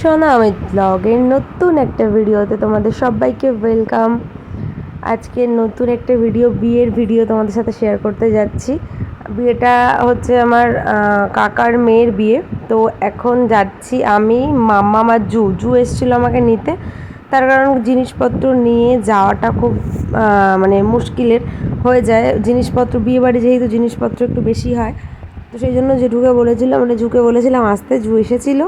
সোনা অমিত ব্লগের নতুন একটা ভিডিওতে তোমাদের সবাইকে ওয়েলকাম। আজকে নতুন একটা ভিডিও, বিয়ের ভিডিও তোমাদের সাথে শেয়ার করতে যাচ্ছি। বিয়েটা হচ্ছে আমার কাকার মেয়ের বিয়ে। তো এখন যাচ্ছি আমি, মাম্মা, আমার জু জু এসেছিল আমাকে নিতে। তার কারণ জিনিসপত্র নিয়ে যাওয়াটা খুব মানে মুশকিলের হয়ে যায়। জিনিসপত্র বিয়ে বাড়ি যেহেতু জিনিসপত্র একটু বেশি হয়, তো সেই জন্য জেঠুকে বলেছিলাম মানে জুকে বলেছিলাম, আসতে জু এসেছিল।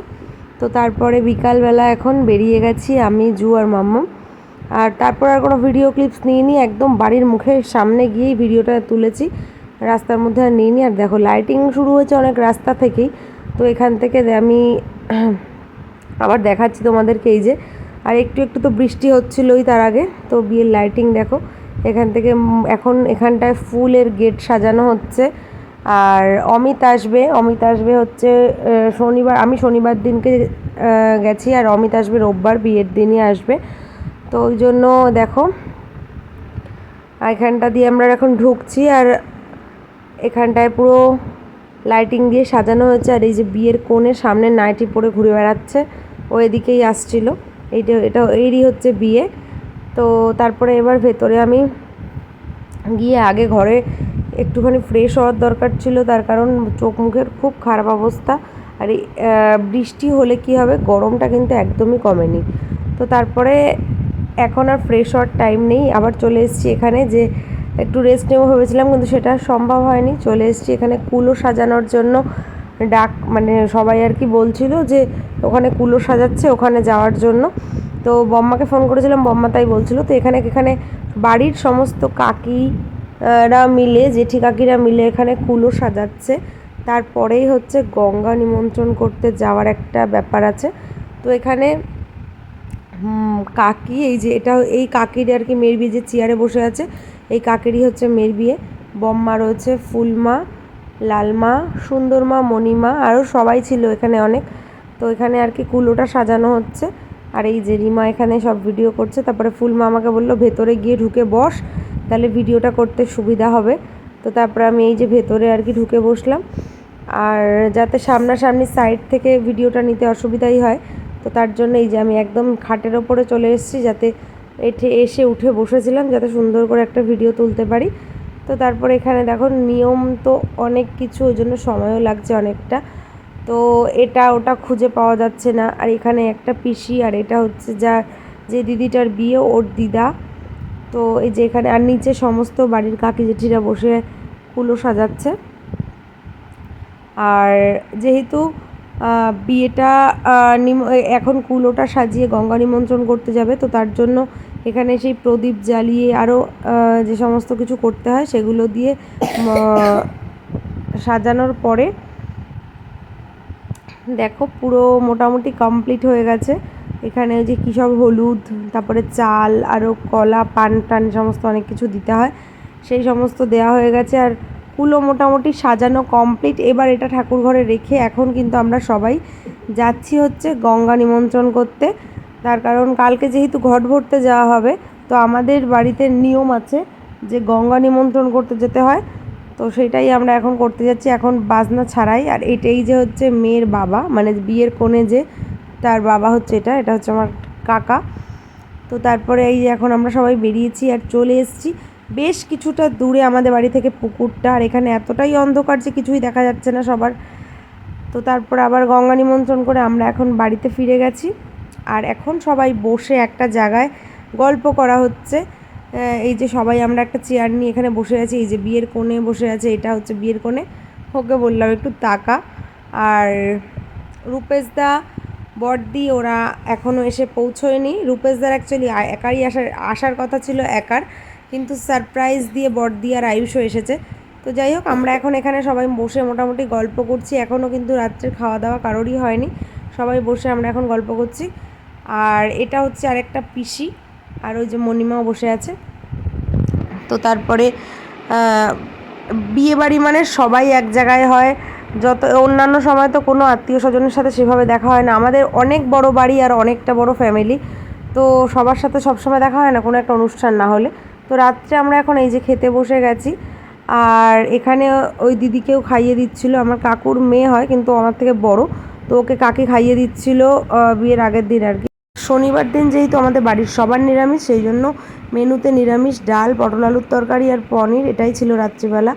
তো তারপরে বিকালবেলা এখন বেরিয়ে গেছি আমি, জু আর মাম্মা। আর তারপর আর কোনো ভিডিও ক্লিপস নিইনি, একদম বাড়ির মুখের সামনে গিয়েই ভিডিওটা তুলেছি। রাস্তার মধ্যে আর নিইনি। আর দেখো লাইটিং শুরু হয়েছে অনেক রাস্তা থেকেই। তো এখান থেকে আমি আবার দেখাচ্ছি তোমাদেরকে এই যে। আর একটু একটু তো বৃষ্টি হচ্ছিলোই তার আগে। তো বিয়ের লাইটিং দেখো, এখান থেকে এখন এখানটায় ফুলের গেট সাজানো হচ্ছে। আর অমিত আসবে অমিত আসবে হচ্ছে শনিবার, আমি শনিবার দিনকে গেছি আর অমিত আসবে রোববার, বিয়ের দিনই আসবে। তো ওই জন্য দেখো, এখানটা দিয়ে আমরা এখন ঢুকছি আর এখানটায় পুরো লাইটিং দিয়ে সাজানো হয়েছে আর এই যে বিয়ের কোণের সামনে নাইটি পরে ঘুরে বেড়াচ্ছে, ও এদিকেই আসছিল। এইটা, এটা, এরই হচ্ছে বিয়ে। তো তারপরে এবার ভেতরে আমি গিয়ে আগে ঘরে একটুখানি ফ্রেশ হওয়ার দরকার ছিল, তার কারণ চোখ মুখের খুব খারাপ অবস্থা। আর বৃষ্টি হলে কি হবে? গরমটা কিন্তু একদমই কমেনি। তো তারপরে এখন আর ফ্রেশ হওয়ার টাইম নেই। আবার চলে এসেছি এখানে যে একটু রেস্ট নেব ভেবেছিলাম, কিন্তু সেটা সম্ভব হয়নি। চলে এসেছি এখানে কুলো সাজানোর জন্য। ডাক মানে সবাই আর কি বলছিল যে ওখানে কুলো সাজাচ্ছে, ওখানে যাওয়ার জন্য। তো বম্মাকে ফোন করেছিলাম, বম্মা তাই বলছিল। তো এখানে এখানে বাড়ির সমস্ত কাকি রা মিলে জেঠি কাকিরা মিলে এখানে কুলো সাজাচ্ছে। তারপরেই হচ্ছে গঙ্গা নিমন্ত্রণ করতে যাওয়ার একটা ব্যাপার আছে। তো এখানে কাকি, এই যে এটা, এই কাকির আর কি মেয়ের বিয়ে, যে চেয়ারে বসে আছে, এই কাকিরই হচ্ছে মেয়ের বিয়ে। বম্মা রয়েছে, ফুলমা, লালমা, সুন্দরমা, মণিমা, আরও সবাই ছিল এখানে অনেক। তো এখানে আর কি কুলোটা সাজানো হচ্ছে। আর এই যে রিমা এখানে সব ভিডিও করছে। তারপরে ফুলমা আমাকে বলল, ভেতরে গিয়ে ঢুকে বস। তাহলে ভিডিওটা করতে সুবিধা হবে। তো তারপরে আমি এই যে ভেতরে আর কি ঢুকে বসলাম। আর যাতে সামনাসামনি সাইড থেকে ভিডিওটা নিতে অসুবিধাই হয়, তো তার জন্য এই যে আমি একদম খাটের ওপরে চলে এসেছি যাতে এঠে এসে উঠে বসেছিলাম যাতে সুন্দর করে একটা ভিডিও তুলতে পারি। তো তারপরে এখানে দেখো নিয়ম তো অনেক কিছু, ওই জন্য সময়ও লাগছে অনেকটা। তো এটা ওটা খুঁজে পাওয়া যাচ্ছে না। আর এখানে একটা পিসি, আর এটা হচ্ছে যা, যে দিদিটার বিয়ে, ওর দিদা। তো এই যে এখানে আর নিচে সমস্ত বাড়ির কাকি জেঠিরা বসে কুলো সাজাচ্ছে। আর যেহেতু বিয়েটা এখন কুলোটা সাজিয়ে গঙ্গা নিমন্ত্রণ করতে যাবে, তো তার জন্য এখানে সেই প্রদীপ জ্বালিয়ে আরও যে সমস্ত কিছু করতে হয় সেগুলো দিয়ে সাজানোর পরে দেখো পুরো মোটামুটি কমপ্লিট হয়ে গেছে। এখানে যে কী সব হলুদ, তারপরে চাল আরও কলা, পান টান সমস্ত অনেক কিছু দিতে হয়। সেই সমস্ত দেওয়া হয়ে গেছে আর কুলো মোটামুটি সাজানো কমপ্লিট এবার এটা ঠাকুর ঘরে রেখে এখন কিন্তু আমরা সবাই যাচ্ছি হচ্ছে গঙ্গা নিমন্ত্রণ করতে। তার কারণ কালকে যেহেতু ঘট ভরতে যাওয়া হবে, তো আমাদের বাড়িতে নিয়ম আছে যে গঙ্গা নিমন্ত্রণ করতে যেতে হয়। তো সেটাই আমরা এখন করতে যাচ্ছি। এখন বাজনা ছাড়াই। আর এটাই যে হচ্ছে মেয়ের বাবা মানে বিয়ের কোণে যে তার বাবা হচ্ছে এটা এটা হচ্ছে আমার কাকা। তো তারপরে এই এখন আমরা সবাই বেরিয়েছি আর চলে এসেছি। বেশ কিছুটা দূরে আমাদের বাড়ি থেকে পুকুরটা, আর এখানে এতটাই অন্ধকার যে কিছুই দেখা যাচ্ছে না সবার। তো তারপর আবার গঙ্গা নিমন্ত্রণ করে আমরা এখন বাড়িতে ফিরে গেছি। আর এখন সবাই বসে একটা জায়গায় গল্প করা হচ্ছে। এই যে সবাই আমরা একটা চেয়ার নিয়ে এখানে বসে আছি। এই যে বিয়ের কোণে বসে আছে, এটা হচ্ছে বিয়ের কোণে। ওকে বললাম একটু তাকা। আর রূপেশদা বড়দি ওরা এখনও এসে পৌঁছোয়নি। রূপেশদার অ্যাকচুয়ালি একারই আসার আসার কথা ছিল একার। কিন্তু সারপ্রাইজ দিয়ে বড়দি আর আয়ুষও এসেছে। তো যাই হোক, আমরা এখন এখানে সবাই বসে মোটামুটি গল্প করছি। এখনও কিন্তু রাত্রের খাওয়া দাওয়া কারোরই হয়নি। সবাই বসে আমরা এখন গল্প করছি। আর এটা হচ্ছে আরেকটা পিসি। আর ওই যে মণিমাও বসে আছে। তো তারপরে বিয়ে বাড়ি মানে সবাই এক জায়গায় হয়। যত অন্যান্য সময় তো কোনো আত্মীয় স্বজনের সাথে সেভাবে দেখা হয় না। আমাদের অনেক বড় বাড়ি আর অনেকটা বড় ফ্যামিলি তো সবার সাথে সবসময় দেখা হয় না, কোনো একটা অনুষ্ঠান না হলে। তো রাত্রে আমরা এখন এই যে খেতে বসে গেছি, আর এখানে ওই দিদিকেও খাইয়ে দিচ্ছিল, আমার কাকুর মেয়ে হয় কিন্তু আমার থেকে বড়, তো ওকে কাকে খাইয়ে দিচ্ছিল বিয়ের আগের দিন আর কি। শনিবার দিন যেহেতু আমাদের বাড়ির সবার নিরামিষ, সেই জন্য মেনুতে নিরামিষ, ডাল, পটল আলুর তরকারি আর পনির, এটাই ছিল রাত্রিবেলা।